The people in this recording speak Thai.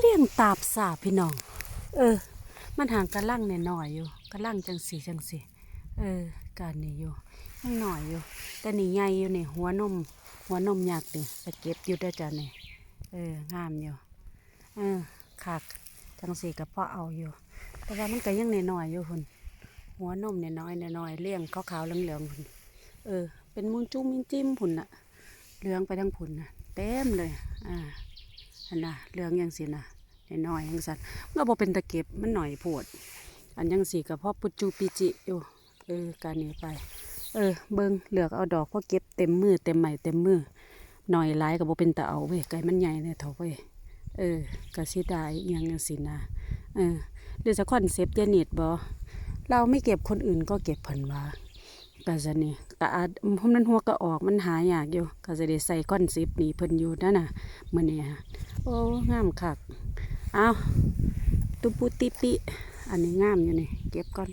เลี้ยงตาบสาพี่น้อง เออ มันห่างกระลังเนี่ยหน่อยอยู่กระลังจังสีจังสีเออการนี่อยู่ยังหน่อยอยู่ แต่นี่ใหญ่อยู่นี่หัวนม หัวนมยักษ์นี่สเก็บอยู่เด้จ้ะนี่เอองามอยู่เออคักจังสีกับพ่อเอาอยู่ แต่ว่ามันก็ยังเน้อยๆอยู่คุณหัวนมเนี่ยน้อยๆน้อยเลี้ยงขาวๆเหลืองๆคุณเออ เป็นมุนจุ้มมินจิ้มพุ่นน่ะเหลืองไปทั้งพุ่นน่ะเต็มเลย อ่า อันน่ะเหลืองยังสิน่ะน้อยยังสันมันก็บ่เป็นตะเก็บมันหน่อยโพดอันยังสีกับพ่อปุจูปิจิอยู่เออการนี้ไป เออ เบิงเหลือกเอาดอกพ่อเก็บเต็มมือเต็มใหม่เต็มมือหน่อยหลายกับบ่เป็นตาเอาเว้ยไก่มันใหญ่เนี่ยเถอะเว้ยเออกะสิได้อิหยังจังสินะเออหรือจะคอนเซปต์เจนิตบ่เราไม่เก็บคนอื่นก็เก็บเพิ่นว่าก็จะนี่ก็อาจเพราะมันหัวก็ออกมันหายากอยู่ก็จะได้ใส่คอนเซปต์นี้เพิ่นอยู่นั่นน่ะมื้อนี้ โอ้งามคักเอาตุปุติปิ อันนี้งามอยู่นี่ เก็บก่อน